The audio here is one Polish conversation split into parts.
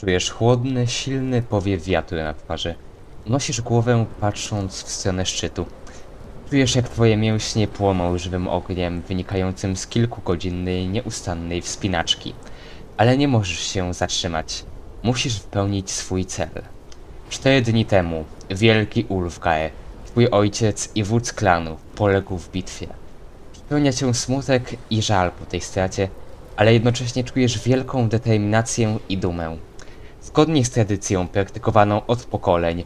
Czujesz chłodny, silny powiew wiatru na twarzy. Nosisz głowę patrząc w stronę szczytu. Czujesz jak twoje mięśnie płoną żywym ogniem wynikającym z kilkugodzinnej, nieustannej wspinaczki. Ale nie możesz się zatrzymać. Musisz wypełnić swój cel. Cztery dni temu wielki Ulfgae, twój ojciec i wódz klanu, poległ w bitwie. Spełnia cię smutek i żal po tej stracie, ale jednocześnie czujesz wielką determinację i dumę. Zgodnie z tradycją praktykowaną od pokoleń,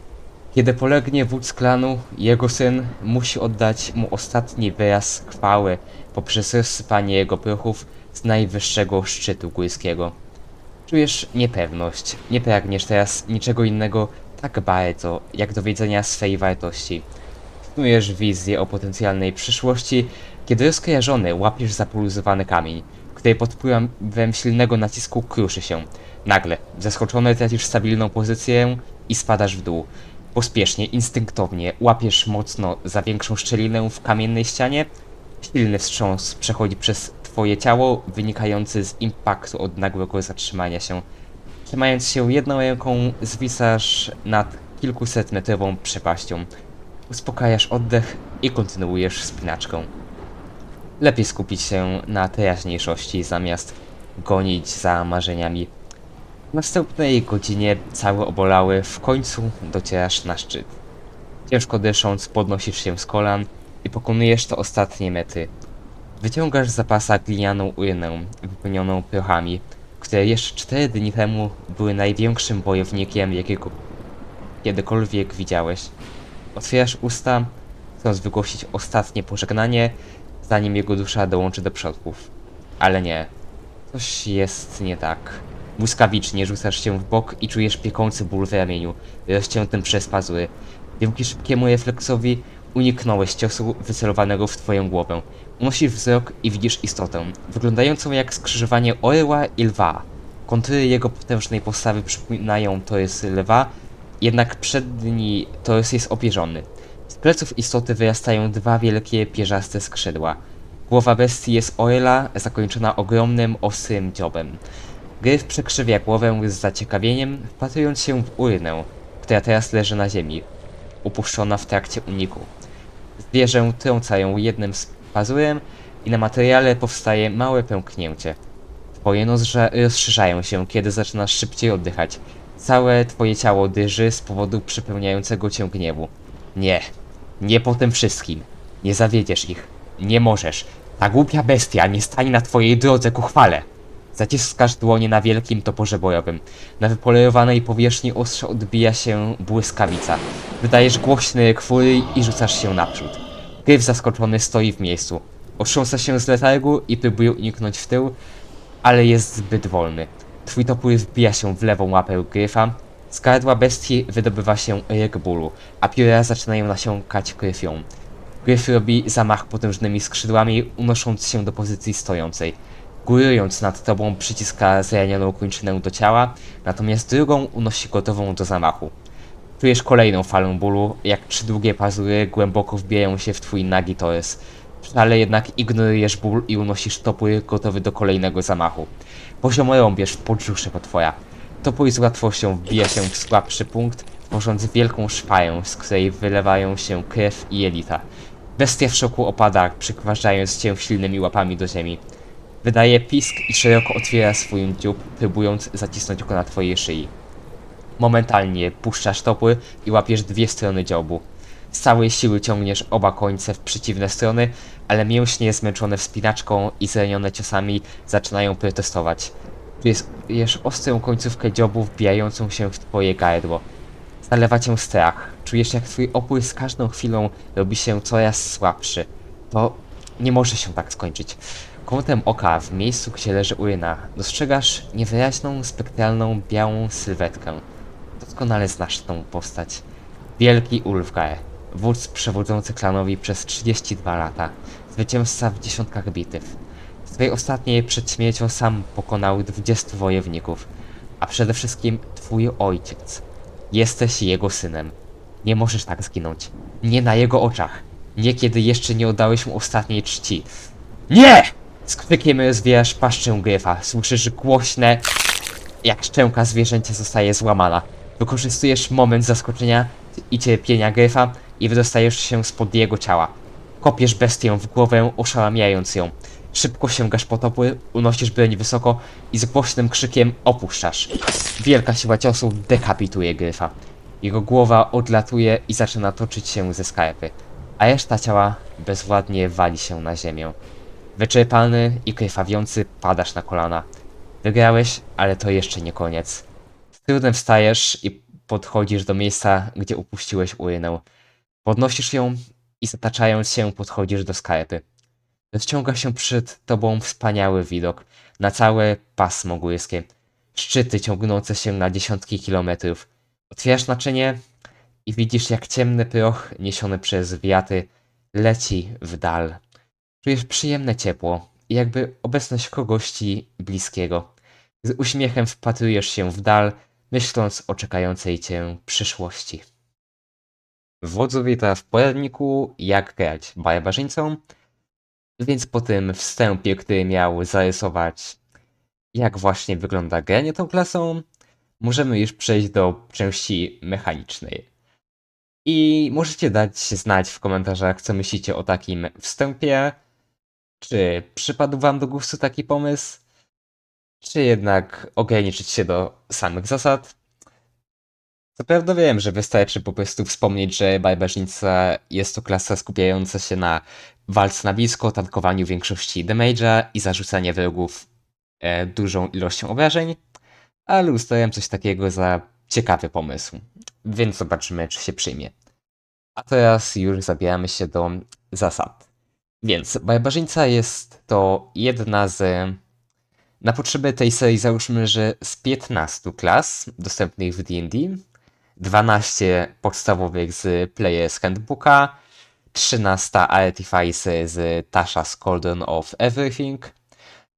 kiedy polegnie wódz klanu, jego syn musi oddać mu ostatni wyraz chwały poprzez rozsypanie jego prochów z najwyższego szczytu górskiego. Czujesz niepewność, nie pragniesz teraz niczego innego tak bardzo, jak dowiedzenia swej wartości. Snujesz wizję o potencjalnej przyszłości, kiedy rozkojarzony łapiesz zapuluzowany kamień, który pod wpływem silnego nacisku kruszy się. Nagle, zaskoczony tracisz stabilną pozycję i spadasz w dół. Pospiesznie, instynktownie łapiesz mocno za większą szczelinę w kamiennej ścianie. Silny wstrząs przechodzi przez twoje ciało, wynikający z impaktu od nagłego zatrzymania się. Trzymając się jedną ręką, zwisasz nad kilkusetmetrową przepaścią. Uspokajasz oddech i kontynuujesz wspinaczką. Lepiej skupić się na teraźniejszości zamiast gonić za marzeniami. W następnej godzinie cały obolały w końcu docierasz na szczyt. Ciężko dysząc podnosisz się z kolan i pokonujesz to ostatnie metry. Wyciągasz z zapasa glinianą urnę wypełnioną prochami, które jeszcze cztery dni temu były największym bojownikiem, jakiego kiedykolwiek widziałeś. Otwierasz usta, chcąc wygłosić ostatnie pożegnanie, zanim jego dusza dołączy do przodków. Ale nie. Coś jest nie tak. Błyskawicznie rzucasz się w bok i czujesz piekący ból w ramieniu, rozciętym przez pazury. Dzięki szybkiemu refleksowi uniknąłeś ciosu wycelowanego w twoją głowę. Unosisz wzrok i widzisz istotę, wyglądającą jak skrzyżowanie orła i lwa. Kontury jego potężnej postawy przypominają torys lwa, jednak przedni torys jest opierzony. Z pleców istoty wyrastają dwa wielkie, pierzaste skrzydła. Głowa bestii jest orla, zakończona ogromnym, ostrym dziobem. Gryf przekrzywia głowę z zaciekawieniem, wpatrując się w urnę, która teraz leży na ziemi, upuszczona w trakcie uniku. Zwierzę trącają jednym z pazurem i na materiale powstaje małe pęknięcie. Twoje nozdrza rozszerzają się, kiedy zaczynasz szybciej oddychać. Całe twoje ciało dyży z powodu przepełniającego cię gniewu. Nie, nie po tym wszystkim. Nie zawiedziesz ich. Nie możesz. Ta głupia bestia nie stanie na twojej drodze ku chwale. Zaciskasz dłonie na wielkim toporze bojowym. Na wypolerowanej powierzchni ostrza odbija się błyskawica. Wydajesz głośny kwóry i rzucasz się naprzód. Gryf zaskoczony stoi w miejscu. Otrząsa się z letargu i próbuje uniknąć w tył, ale jest zbyt wolny. Twój topór wbija się w lewą łapę gryfa. Z gardła bestii wydobywa się ryk bólu, a pióra zaczynają nasiąkać krwią. Gryf robi zamach potężnymi skrzydłami, unosząc się do pozycji stojącej. Górując nad tobą przyciska zranioną kończynę do ciała, natomiast drugą unosi gotową do zamachu. Czujesz kolejną falę bólu, jak trzy długie pazury głęboko wbijają się w twój nagi torys. Ale jednak ignorujesz ból i unosisz topór gotowy do kolejnego zamachu. Poziomo rąbierz w podbrzusze potwora. Topór z łatwością wbija się w słabszy punkt, tworząc wielką szpaję, z której wylewają się krew i jelita. Bestia w szoku opada, przykważając cię silnymi łapami do ziemi. Wydaje pisk i szeroko otwiera swój dziób, próbując zacisnąć go na twojej szyi. Momentalnie puszczasz topór i łapiesz dwie strony dziobu. Z całej siły ciągniesz oba końce w przeciwne strony, ale mięśnie zmęczone wspinaczką i zranione ciosami zaczynają protestować. Czujesz ostrą końcówkę dziobu wbijającą się w twoje gardło. Zalewa cię strach. Czujesz jak twój opór z każdą chwilą robi się coraz słabszy. To nie może się tak skończyć. Kątem oka, w miejscu gdzie leży uryna, dostrzegasz niewyraźną, spektralną, białą sylwetkę. Doskonale znasz tą postać. Wielki Ulfgar, wódz przewodzący klanowi przez 32 lata, zwycięzca w dziesiątkach bitew. Swej ostatniej przed śmiercią sam pokonał 20 wojowników, a przede wszystkim twój ojciec. Jesteś jego synem. Nie możesz tak zginąć. Nie na jego oczach. Nie kiedy jeszcze nie oddałeś mu ostatniej czci. Nie! Z krzykiem rozwijasz paszczę gryfa. Słyszysz głośne jak szczęka zwierzęcia zostaje złamana. Wykorzystujesz moment zaskoczenia i cierpienia Gryfa i wydostajesz się spod jego ciała. Kopiesz bestię w głowę, oszałamiając ją. Szybko sięgasz po topły, unosisz broń wysoko i z głośnym krzykiem opuszczasz. Wielka siła ciosu dekapituje Gryfa. Jego głowa odlatuje i zaczyna toczyć się ze skarpy, a reszta ciała bezwładnie wali się na ziemię. Wyczerpany i krwawiący padasz na kolana. Wygrałeś, ale to jeszcze nie koniec. Z trudem wstajesz i podchodzisz do miejsca, gdzie upuściłeś urynę. Podnosisz ją i zataczając się podchodzisz do skarpy. Rozciąga się przed tobą wspaniały widok na całe pasmo górskie. Szczyty ciągnące się na dziesiątki kilometrów. Otwierasz naczynie i widzisz jak ciemny proch niesiony przez wiatry leci w dal. Czujesz przyjemne ciepło i jakby obecność kogoś ci bliskiego. Z uśmiechem wpatrujesz się w dal, myśląc o czekającej cię przyszłości. Wodzu wita w poradniku jak grać barbarzyńcą, więc po tym wstępie, który miał zarysować jak właśnie wygląda granie tą klasą, możemy już przejść do części mechanicznej. I możecie dać znać w komentarzach, co myślicie o takim wstępie. Czy przypadł Wam do gustu taki pomysł? Czy jednak ograniczyć się do samych zasad? Co prawda wiem, że wystarczy po prostu wspomnieć, że barbarzyńca jest to klasa skupiająca się na walce na blisko, tankowaniu większości damage'a i zarzucaniu wrogów e, dużą ilością obrażeń, ale ustałem coś takiego za ciekawy pomysł, więc zobaczymy, czy się przyjmie. A teraz już zabieramy się do zasad. Więc barbarzyńca jest to jedna z. Na potrzeby tej serii załóżmy, że z 15 klas dostępnych w DD, 12 podstawowych z Player's Handbooka, 13 Artifice z Tasha's Cauldron of Everything,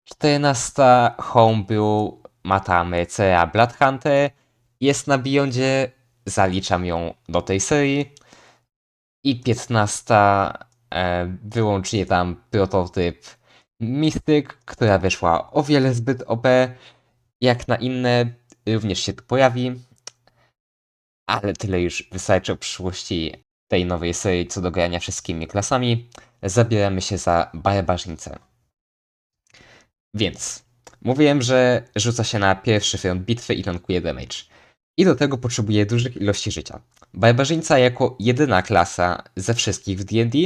14 Homebrew Matamy CA Bloodhunter, jest na Beyondzie, zaliczam ją do tej serii, i 15 e, wyłącznie tam prototyp Mistyk, która wyszła o wiele zbyt OP, jak na inne również się tu pojawi, ale tyle już wystarczy o przyszłości tej nowej serii co do grania wszystkimi klasami. Zabieramy się za barbarzyńcę. Więc mówiłem, że rzuca się na pierwszy front bitwy i tankuje damage. I do tego potrzebuje dużych ilości życia. Barbarzyńca jako jedyna klasa ze wszystkich w D&D,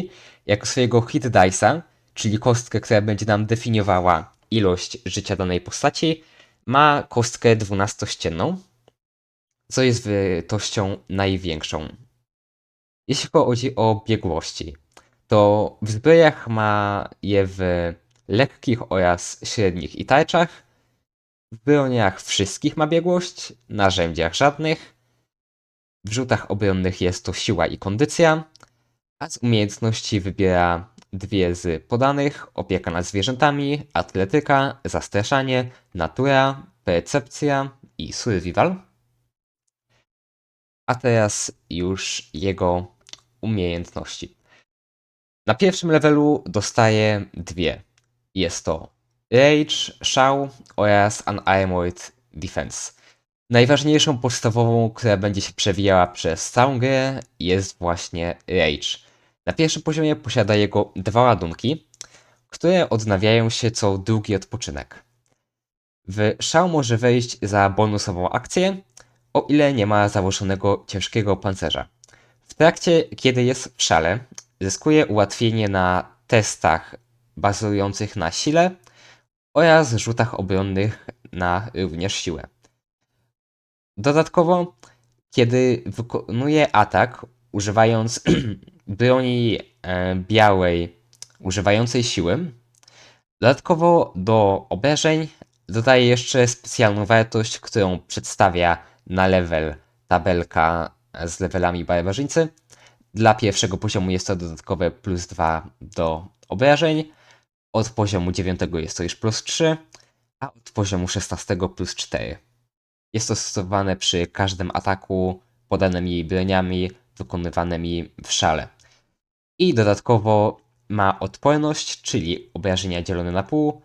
jako swojego hit dice'a, czyli kostkę, która będzie nam definiowała ilość życia danej postaci, ma kostkę 12-ścienną, co jest wartością największą. Jeśli chodzi o biegłości, to w zbrojach ma je w lekkich oraz średnich i tarczach, w broniach wszystkich ma biegłość, narzędziach żadnych, w rzutach obronnych jest to siła i kondycja, a z umiejętności wybiera dwie z podanych: opieka nad zwierzętami, atletyka, zastraszanie, natura, percepcja i survival. A teraz już jego umiejętności. Na pierwszym levelu dostaje dwie. Jest to Rage, Shao oraz Unarmored Defense. Najważniejszą podstawową, która będzie się przewijała przez całą grę jest właśnie Rage. Na pierwszym poziomie posiada jego dwa ładunki, które odnawiają się co długi odpoczynek. W szał może wejść za bonusową akcję, o ile nie ma założonego ciężkiego pancerza. W trakcie, kiedy jest w szale, zyskuje ułatwienie na testach bazujących na sile oraz rzutach obronnych na również siłę. Dodatkowo, kiedy wykonuje atak używając broni e, białej, używającej siły, dodatkowo do obrażeń dodaje jeszcze specjalną wartość, którą przedstawia na level tabelka z levelami barbarzyńcy. Dla pierwszego poziomu jest to dodatkowe plus 2 do obrażeń, od poziomu 9 jest to już plus 3, a od poziomu 16 plus 4. Jest to stosowane przy każdym ataku podanymi broniami wykonywanymi w szale. I dodatkowo ma odporność, czyli obrażenia dzielone na pół,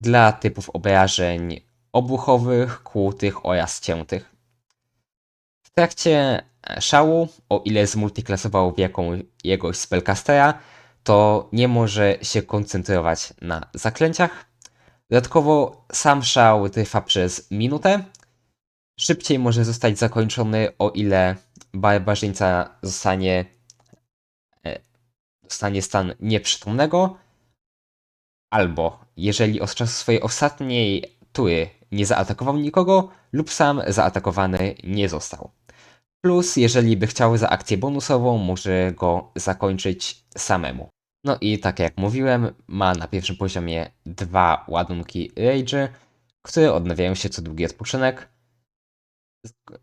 dla typów obrażeń obuchowych, kłutych oraz ciętych. W trakcie szału, o ile zmultiklasował w jakiegoś spellcastera, to nie może się koncentrować na zaklęciach. Dodatkowo sam szał trwa przez minutę. Szybciej może zostać zakończony, o ile barbarzyńca zostanie, e, dostanie stan nieprzytomnego, albo jeżeli od czasu swojej ostatniej tury nie zaatakował nikogo, lub sam zaatakowany nie został. Plus, jeżeli by chciał za akcję bonusową, może go zakończyć samemu. No i tak jak mówiłem, ma na pierwszym poziomie dwa ładunki Rage, które odnawiają się co długi odpoczynek.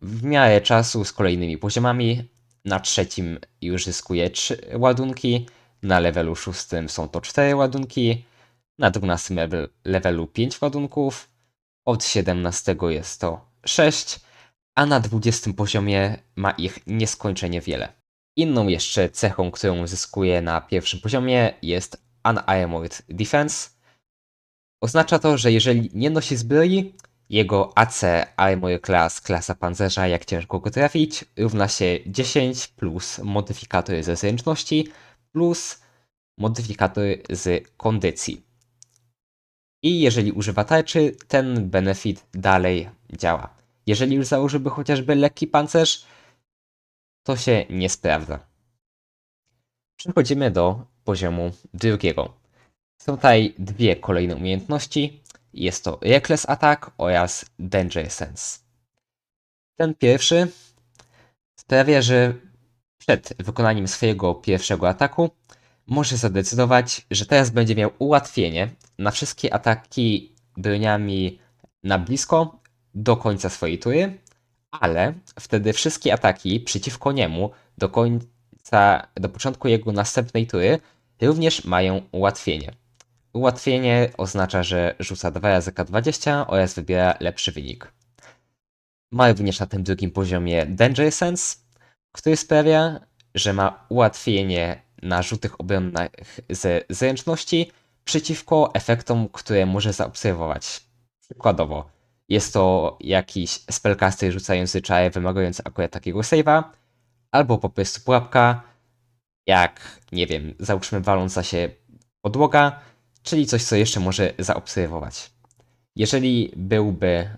W miarę czasu z kolejnymi poziomami. Na trzecim już zyskuje 3 ładunki, na levelu szóstym są to 4 ładunki, na 12 level, levelu 5 ładunków, od 17 jest to 6, a na 20 poziomie ma ich nieskończenie wiele. Inną jeszcze cechą, którą zyskuje na pierwszym poziomie jest Unarmored Defense. Oznacza to, że jeżeli nie nosi zbroi, jego AC Armor Class, klasa pancerza, jak ciężko go trafić, równa się 10 plus modyfikator ze zręczności plus modyfikator z kondycji. I jeżeli używa tarczy, ten benefit dalej działa. Jeżeli już założyłby chociażby lekki pancerz, to się nie sprawdza. Przechodzimy do poziomu drugiego. Są tutaj dwie kolejne umiejętności. Jest to Reckless Attack oraz Danger Sense. Ten pierwszy sprawia, że przed wykonaniem swojego pierwszego ataku może zadecydować, że teraz będzie miał ułatwienie na wszystkie ataki broniami na blisko do końca swojej tury, ale wtedy wszystkie ataki przeciwko niemu do końca, do początku jego następnej tury również mają ułatwienie. Ułatwienie oznacza, że rzuca 2 razy K20 oraz wybiera lepszy wynik. Ma również na tym drugim poziomie Danger Sense, który sprawia, że ma ułatwienie na rzutach obronnych ze zręczności przeciwko efektom, które może zaobserwować. Przykładowo, jest to jakiś spellcaster rzucający czary wymagający akurat takiego save'a, albo po prostu pułapka, jak, nie wiem, załóżmy waląca się podłoga, czyli coś, co jeszcze może zaobserwować. Jeżeli byłby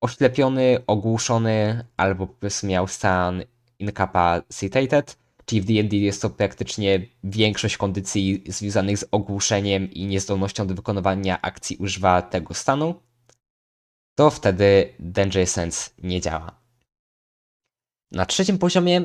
oślepiony, ogłuszony, albo po prostu miał stan incapacitated, czyli w D&D jest to praktycznie większość kondycji związanych z ogłuszeniem i niezdolnością do wykonywania akcji używa tego stanu, to wtedy Danger Sense nie działa. Na trzecim poziomie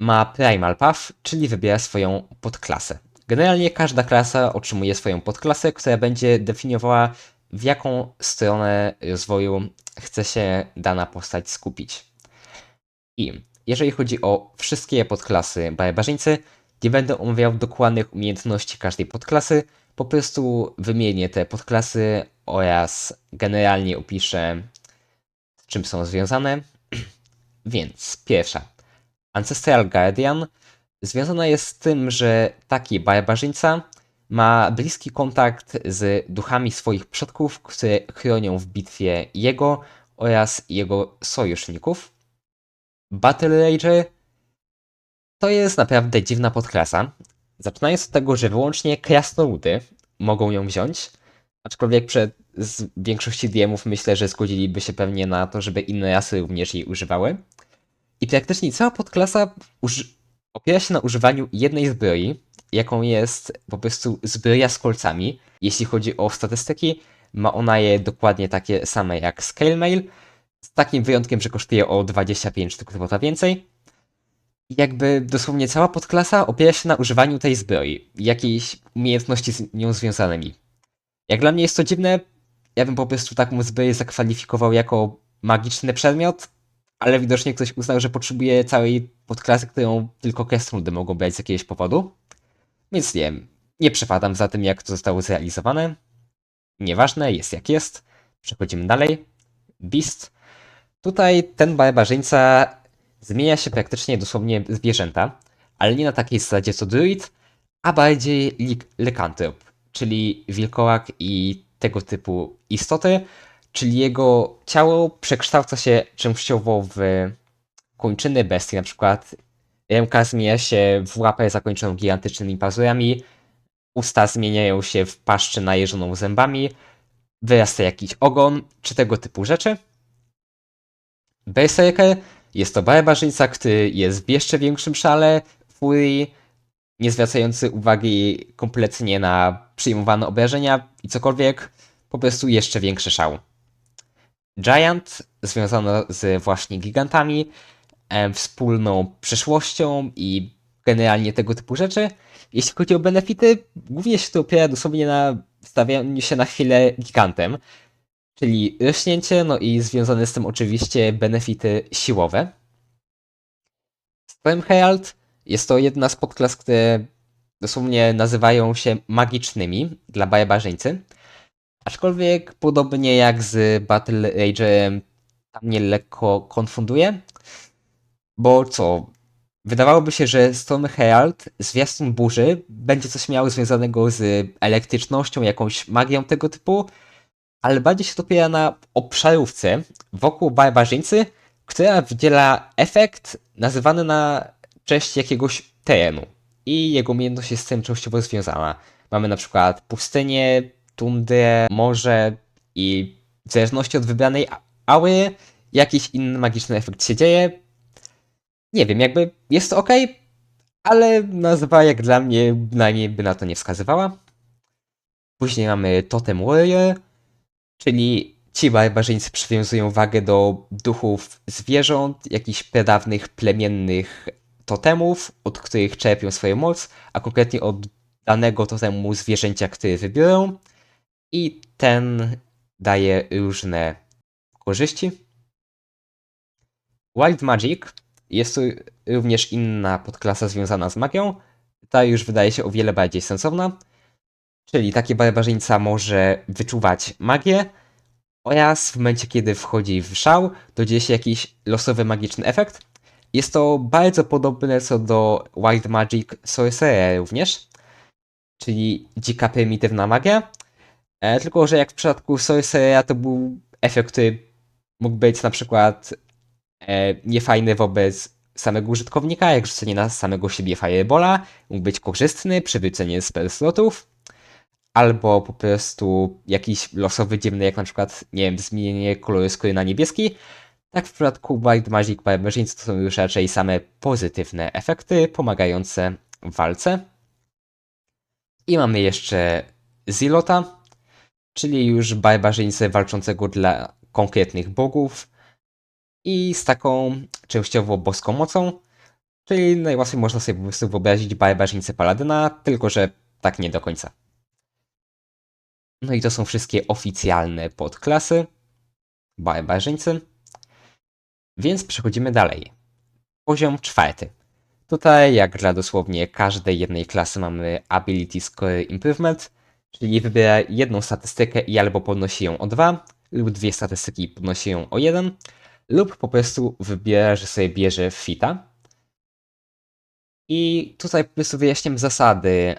ma Primal Path, czyli wybiera swoją podklasę. Generalnie każda klasa otrzymuje swoją podklasę, która będzie definiowała, w jaką stronę rozwoju chce się dana postać skupić. I jeżeli chodzi o wszystkie podklasy barbarzyńcy, nie będę omawiał dokładnych umiejętności każdej podklasy, po prostu wymienię te podklasy oraz generalnie opiszę, z czym są związane. Więc pierwsza. Ancestral Guardian związana jest z tym, że taki barbarzyńca ma bliski kontakt z duchami swoich przodków, które chronią w bitwie jego oraz jego sojuszników. Battle Rage to jest naprawdę dziwna podklasa. Zaczynając od tego, że wyłącznie krasnoludy mogą ją wziąć, aczkolwiek przed z większości DM-ów myślę, że zgodziliby się pewnie na to, żeby inne rasy również jej używały. I praktycznie cała podklasa opiera się na używaniu jednej zbroi, jaką jest po prostu zbroja z kolcami. Jeśli chodzi o statystyki, ma ona je dokładnie takie same jak Scale Mail, z takim wyjątkiem, że kosztuje o 25 sztuk złota więcej. Jakby dosłownie cała podklasa opiera się na używaniu tej zbroi, jakiejś umiejętności z nią związanymi. Jak dla mnie jest to dziwne, ja bym po prostu taką zbroję zakwalifikował jako magiczny przedmiot, ale widocznie ktoś uznał, że potrzebuje całej podklasy, którą tylko krasnoludy mogą brać z jakiegoś powodu. Więc nie wiem, nie przepadam za tym, jak to zostało zrealizowane. Nieważne, jest jak jest. Przechodzimy dalej. Beast. Tutaj ten barbarzyńca zmienia się praktycznie dosłownie zwierzęta, ale nie na takiej zasadzie co druid, a bardziej lykantrop, czyli wilkołak i tego typu istoty, czyli jego ciało przekształca się częściowo w kończyny bestii, na przykład ręka zmienia się w łapę zakończoną gigantycznymi pazurami, usta zmieniają się w paszczę najeżoną zębami, wyrasta jakiś ogon, czy tego typu rzeczy. Berserker jest to barbarzyńca, który jest w jeszcze większym szale furii, nie zwracający uwagi kompletnie na przyjmowane obrażenia i cokolwiek, po prostu jeszcze większy szał. Giant związano z właśnie gigantami, em, wspólną przeszłością i generalnie tego typu rzeczy. Jeśli chodzi o benefity, głównie się to opiera dosłownie na stawianiu się na chwilę gigantem, czyli rośnięcie, no i związane z tym oczywiście benefity siłowe. Storm Herald jest to jedna z podklas, które dosłownie nazywają się magicznymi dla barbarzyńcy. Aczkolwiek podobnie jak z Battle Rage'em tam mnie lekko konfunduje. Bo co? Wydawałoby się, że Storm Herald, zwiastun burzy, będzie coś miało związanego z elektrycznością, jakąś magią tego typu, ale bardziej się opiera na obszarówce wokół barbarzyńcy, która wydziela efekt nazywany na cześć jakiegoś terenu. I jego umiejętność jest z tym częściowo związana. Mamy na przykład pustynię, tundrę, morze i w zależności od wybranej a- aury jakiś inny magiczny efekt się dzieje. Nie wiem, jakby jest to ok, ale nazwa jak dla mnie bynajmniej by na to nie wskazywała. Później mamy Totem Warrior, czyli ci barbarzyńcy przywiązują wagę do duchów zwierząt, jakichś pradawnych plemiennych totemów, od których czerpią swoją moc, a konkretnie od danego totemu zwierzęcia, który wybiorą. I ten daje różne korzyści. Wild Magic jest to również inna podklasa związana z magią. Ta już wydaje się o wiele bardziej sensowna. Czyli taki barbarzyńca może wyczuwać magię oraz w momencie, kiedy wchodzi w szał, to dzieje się jakiś losowy magiczny efekt. Jest to bardzo podobne co do Wild Magic Sorcerer również, czyli dzika prymitywna magia. E, tylko, że jak w przypadku Sorcerera to był efekt, który mógł być na przykład e, niefajny wobec samego użytkownika, jak rzucenie na samego siebie Firebola, mógł być korzystny, przywrócenie spell slotów, albo po prostu jakiś losowy dziwny, jak na przykład, nie wiem, zmienienie koloru skóry na niebieski. Tak w przypadku Wild Magic Barbarzyńcy to są już raczej same pozytywne efekty pomagające w walce. I mamy jeszcze Zilota, czyli już barbarzyńcę walczącego dla konkretnych bogów i z taką częściowo boską mocą, czyli najłatwiej można sobie po prostu wyobrazić barbarzyńcę paladyna, tylko że tak nie do końca. No i to są wszystkie oficjalne podklasy barbarzyńcy. Więc przechodzimy dalej. Poziom czwarty. Tutaj, jak dla dosłownie każdej jednej klasy, mamy Ability Score Improvement, czyli wybiera jedną statystykę i albo podnosi ją o 2, lub dwie statystyki i podnosi ją o 1, lub po prostu wybiera, że sobie bierze fita. I tutaj po prostu wyjaśniam zasady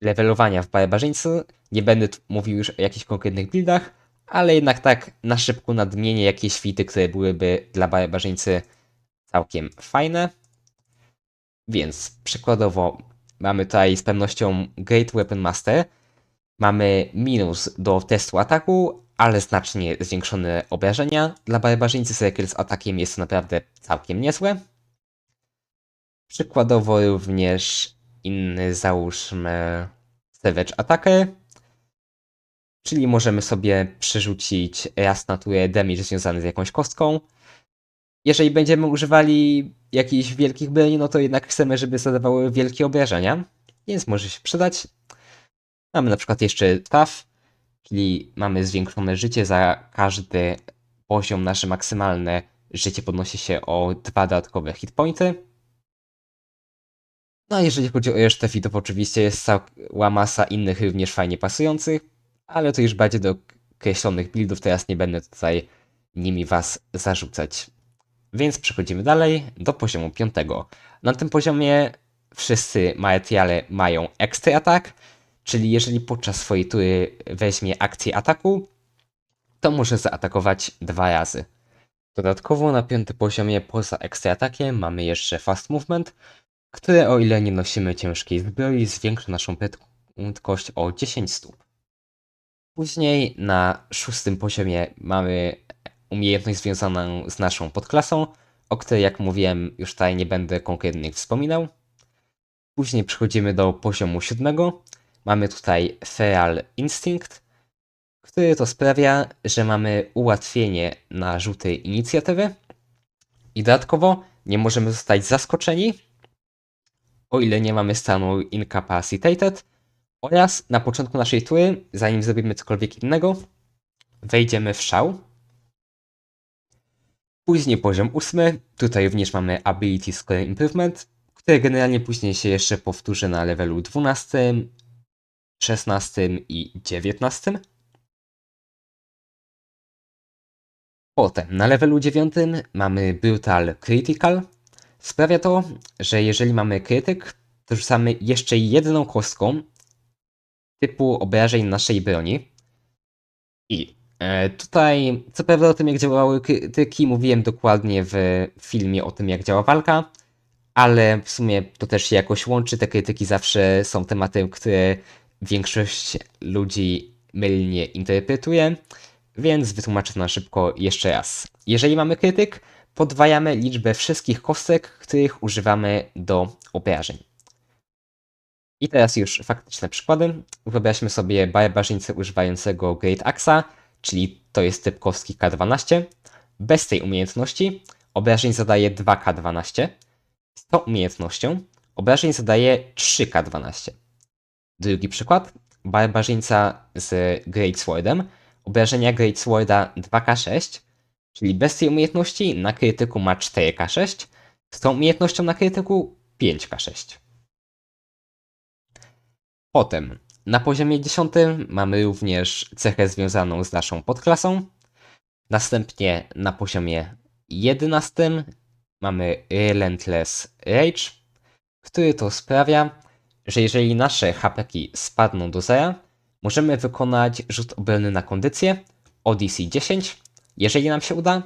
levelowania w barbarzyńcy. Nie będę mówił już o jakichś konkretnych buildach, ale jednak tak na szybko nadmienię jakieś fity, które byłyby dla barbarzyńcy całkiem fajne. Więc przykładowo mamy tutaj z pewnością Great Weapon Master. Mamy minus do testu ataku, ale znacznie zwiększone obrażenia. Dla barbarzyńcy Circle z atakiem jest to naprawdę całkiem niezłe. Przykładowo również inny, załóżmy Savage Attacker, czyli możemy sobie przerzucić raz na turę damage związany z jakąś kostką. Jeżeli będziemy używali jakichś wielkich broni, no to jednak chcemy, żeby zadawały wielkie obrażenia, więc może się przydać. Mamy na przykład jeszcze Tough, czyli mamy zwiększone życie za każdy poziom nasze maksymalne życie podnosi się o dwa dodatkowe hitpointy. No a jeżeli chodzi o resztę fitów, oczywiście jest cała masa innych również fajnie pasujących, ale to już bardziej do określonych buildów, teraz nie będę tutaj nimi was zarzucać. Więc przechodzimy dalej do poziomu piątego. Na tym poziomie wszyscy materiale mają extra attack, czyli jeżeli podczas swojej tury weźmie akcję ataku, to może zaatakować dwa razy. Dodatkowo na piątym poziomie poza ekstra atakiem mamy jeszcze fast movement, które o ile nie nosimy ciężkiej zbroi zwiększa naszą prędkość o 10 stóp. Później na szóstym poziomie mamy umiejętność związaną z naszą podklasą, o której jak mówiłem już tutaj nie będę konkretnie wspominał. Później przechodzimy do poziomu siódmego. Mamy tutaj Feral Instinct, który to sprawia, że mamy ułatwienie na rzuty inicjatywy i dodatkowo nie możemy zostać zaskoczeni, o ile nie mamy stanu Incapacitated oraz na początku naszej tury, zanim zrobimy cokolwiek innego, wejdziemy w szał. Później poziom ósmy, tutaj również mamy Ability Score Improvement, które generalnie później się jeszcze powtórzy na levelu 12, 16 i 19. Potem na levelu 9 mamy Brutal Critical. Sprawia to, że jeżeli mamy krytyk, to rzucamy jeszcze jedną kostką typu obrażeń naszej broni. I e, tutaj, co prawda o tym jak działały krytyki, mówiłem dokładnie w filmie o tym jak działa walka, ale w sumie to też się jakoś łączy. Te krytyki zawsze są tematem, które większość ludzi mylnie interpretuje, więc wytłumaczę to na szybko jeszcze raz. Jeżeli mamy krytyk, podwajamy liczbę wszystkich kostek, których używamy do obrażeń. I teraz już faktyczne przykłady. Wyobraźmy sobie barbarzyńcę używającego Great Axa, czyli to jest typ kostki K12. Bez tej umiejętności obrażeń zadaje 2K12. Z tą umiejętnością obrażeń zadaje 3K12. Drugi przykład. Barbarzyńca z Great Swordem. Obrażenia Great Sworda 2K6, czyli bez tej umiejętności na krytyku ma 4K6, z tą umiejętnością na krytyku 5K6. Potem na poziomie 10 mamy również cechę związaną z naszą podklasą. Następnie na poziomie 11 mamy Relentless Rage, który to sprawia, że jeżeli nasze HPki spadną do zera, możemy wykonać rzut obronny na kondycję o DC 10. Jeżeli nam się uda,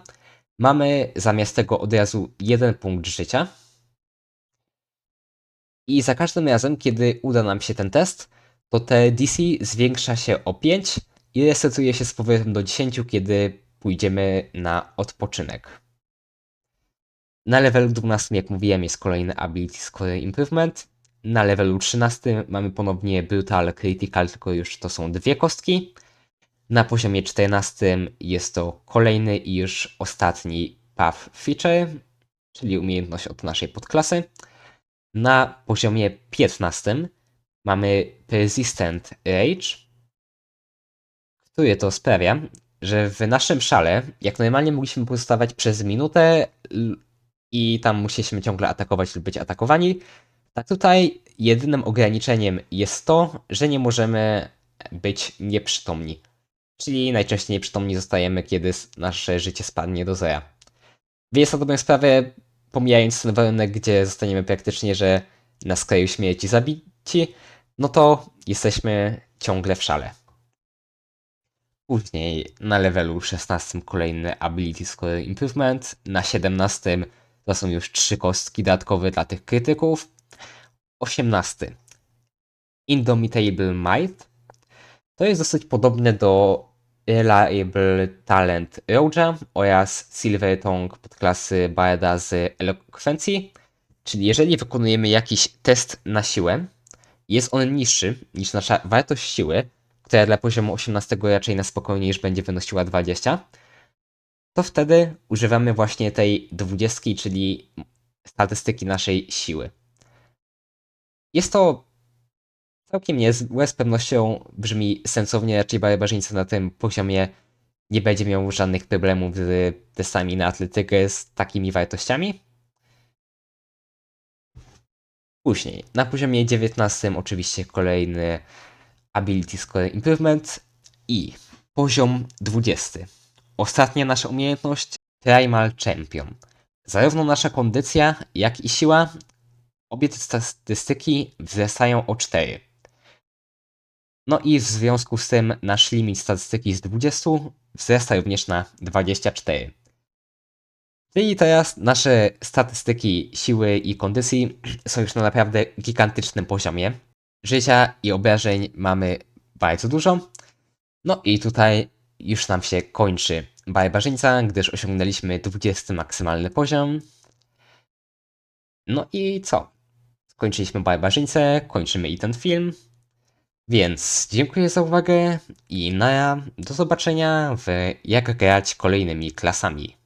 mamy zamiast tego od razu jeden punkt życia. I za każdym razem, kiedy uda nam się ten test, to te DC zwiększa się o 5 i resetuje się z powrotem do 10, kiedy pójdziemy na odpoczynek. Na levelu 12, jak mówiłem, jest kolejny Ability Score Improvement. Na levelu 13 mamy ponownie Brutal Critical, tylko już to są dwie kostki. Na poziomie 14 jest to kolejny i już ostatni Path Feature, czyli umiejętność od naszej podklasy. Na poziomie 15 mamy Persistent Rage, który to sprawia, że w naszym szale, jak normalnie mogliśmy pozostawać przez minutę i tam musieliśmy ciągle atakować lub być atakowani, tak tutaj jedynym ograniczeniem jest to, że nie możemy być nieprzytomni. Czyli najczęściej nieprzytomni zostajemy, kiedy nasze życie spadnie do zera. Więc na dobrą sprawę, pomijając ten warunek, gdzie zostaniemy praktycznie, że na skraju śmierci zabici, no to jesteśmy ciągle w szale. Później na levelu 16 kolejny Ability Score Improvement, na 17 to są już trzy kostki dodatkowe dla tych krytyków, 18. Indomitable Might. To jest dosyć podobne do Reliable Talent Roja oraz Silver Tongue podklasy Barda z Elokwencji. Czyli jeżeli wykonujemy jakiś test na siłę, jest on niższy niż nasza wartość siły, która dla poziomu 18 raczej na spokojnie już będzie wynosiła 20, to wtedy używamy właśnie tej 20, czyli statystyki naszej siły. Jest to całkiem niezłe, z pewnością brzmi sensownie, raczej barbarzyńca na tym poziomie nie będzie miał żadnych problemów z testami na atletykę z takimi wartościami. Później, na poziomie 19 oczywiście kolejny Ability Score Improvement i poziom 20. Ostatnia nasza umiejętność Primal Champion. Zarówno nasza kondycja, jak i siła Obie te statystyki wzrastają o 4. No i w związku z tym nasz limit statystyki z 20 wzrasta również na 24. Czyli teraz nasze statystyki siły i kondycji są już na naprawdę gigantycznym poziomie. Życia i obrażeń mamy bardzo dużo. No i tutaj już nam się kończy barbarzyńca, gdyż osiągnęliśmy 20 maksymalny poziom. No i co? Skończyliśmy barbarzyńcę, kończymy i ten film. Więc dziękuję za uwagę i na do zobaczenia w jak grać kolejnymi klasami.